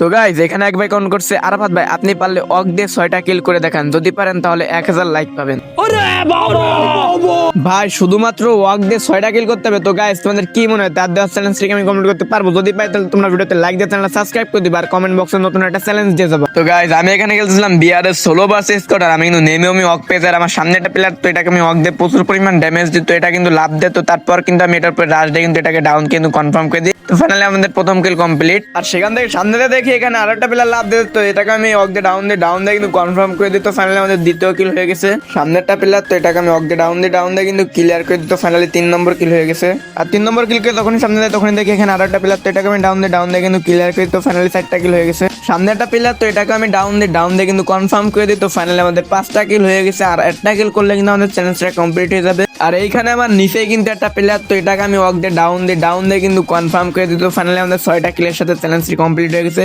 তো গাইজ এখানে এক ভাই কমেন্ট করছে, আরাফাত ভাই, আপনি পারলে অক দিয়ে ছয়টা কিল করে দেখান। যদি পারেন তাহলে এক হাজার লাইক পাবেন। ভাই, শুধুমাত্র ওয়াক দিয়ে ছয়টা কিল করতে হবে। তো গাইজ তোমাদের কি মনে হয়? তার দেওয়ার চ্যালেঞ্জটিকে আমি কমেন্ট করতে পারব। যদি পাই, তাহলে তোমরা ভিডিওতে লাইক দিয়ে চ্যানেল সাবস্ক্রাইব করে দিবা আর কমেন্ট বক্সে নতুন একটা চ্যালেঞ্জ দিয়ে যাব। তো গাইজ আমি এখানে খেলছিলাম বিয়ারের ষোলো বাস স্কোয়ার আমি কিন্তু নেমেও আমি অক পেয়েছি। আর আমার সামনে একটা প্লেয়ার তো এটাকে আমি অক দিয়ে প্রচুর পরিমাণ ড্যামেজ দিত এটা কিন্তু লাভ দেয়। তো তারপর কিন্তু আমি এটার উপরে রাশ দিয়ে কিন্তু এটাকে ডাউন কিন্তু কনফার্ম করে দিই। তো ফাইনালি আমাদের প্রথম কিল কমপ্লিট আর সেখান থেকে সামনে দেখি এখানে আর একটা প্লেয়ার লাভ দিত তো এটাকে আমি অক দিয়ে ডাউন দিয়ে ডাউন দিয়ে কিন্তু কনফার্ম করে দিত ফাইনালি আমাদের দ্বিতীয় কিল হয়ে গেছে। সামনেরটা প্লেয়ার তো এটাকে আমি অক দিয়ে ডাউন দিয়ে ডাউন দিয়ে কিন্তু ক্লিয়ার করে দিত ফাইনালি তিন নম্বর কিল হয়ে গেছে। আর তিন নম্বর কিল করে তখনই সামনে দেয়, তখনই দেখি এখানে আর একটা প্লেয়ার তো এটাকে আমি ডাউন দিয়ে ডাউন দিয়ে কিন্তু ক্লিয়ার করে দিত ফাইনালি চারটা কিল হয়ে গেছে। সামনে একটা প্লেয়ার তো এটাকে আমি ডাউন দিয়ে ডাউন দিয়ে কিন্তু কনফার্ম করে দিত ফাইনালি আমাদের পাঁচটা কিল হয়ে গেছে, আর একটা কিল করলে কিন্তু আমাদের চ্যালেঞ্জটা কমপ্লিট হয়ে যাবে। আর এইখানে আমার নিচেই কিন্তু একটা প্লেয়ার তো এটাকে আমি ওয়াক দিয়ে ডাউন দিয়ে ডাউন দিয়ে কিন্তু কনফার্ম করে দিত ফাইনালি আমাদের ছয়টা কিলের সাথে চ্যালেঞ্জটি কমপ্লিট হয়ে গেছে।